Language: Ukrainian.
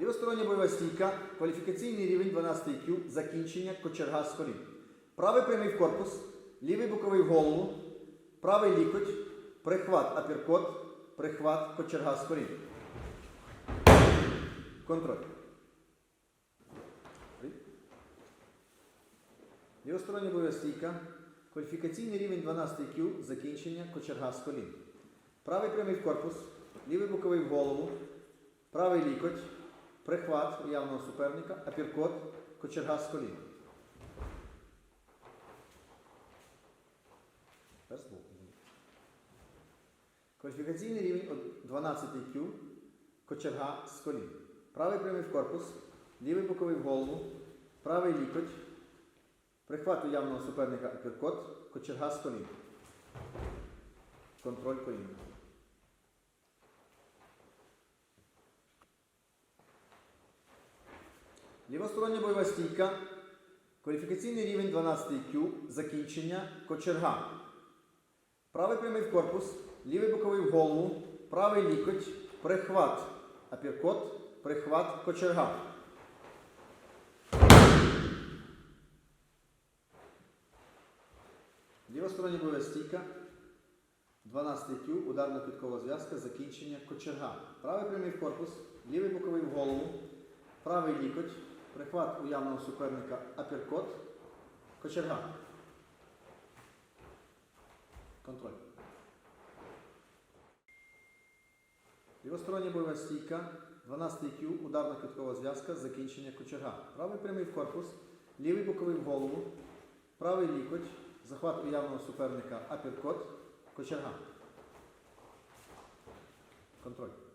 Лівостороння бойова стійка, кваліфікаційний рівень 12 Q, закінчення, кочерга з колін. Правий прямий в корпус, лівий боковий в голову, правий лікоть, прихват апіркот, прихват, кочерга з колін. Контроль. Лівостороння бойова стійка, кваліфікаційний рівень 12 Q, закінчення, кочерга з колін. Правий прямий в корпус, лівий боковий в голову, правий лікоть, прихват уявного суперника, апіркот, кочерга з колін. Кваліфікаційний рівень 12 Q, кочерга з колін. Правий прямий в корпус, лівий боковий в голову, правий лікоть, прихват уявного суперника апіркот, кочерга з колін. Контроль колін. Лівостороння бойова стійка. Кваліфікаційний рівень 12 Q. Закінчення. Кочерга. Правий прямий в корпус, лівий боковий в голову, правий лікоть, прихват. Апіркот, прихват, кочерга. Лівостороння бойова стійка. 12 Q, ударна підкова зв'язка, закінчення кочерга. Правий прямий в корпус, лівий боковий в голову, правий лікоть, прихват уявного суперника апіркот, кочерга. Контроль. Лівостороння бойова стійка, 12 Q, ударна підкова зв'язка, закінчення кочерга. Правий прямий в корпус, лівий боковий в голову, правий лікоть, захват уявного суперника апіркот, кочерга. Контроль.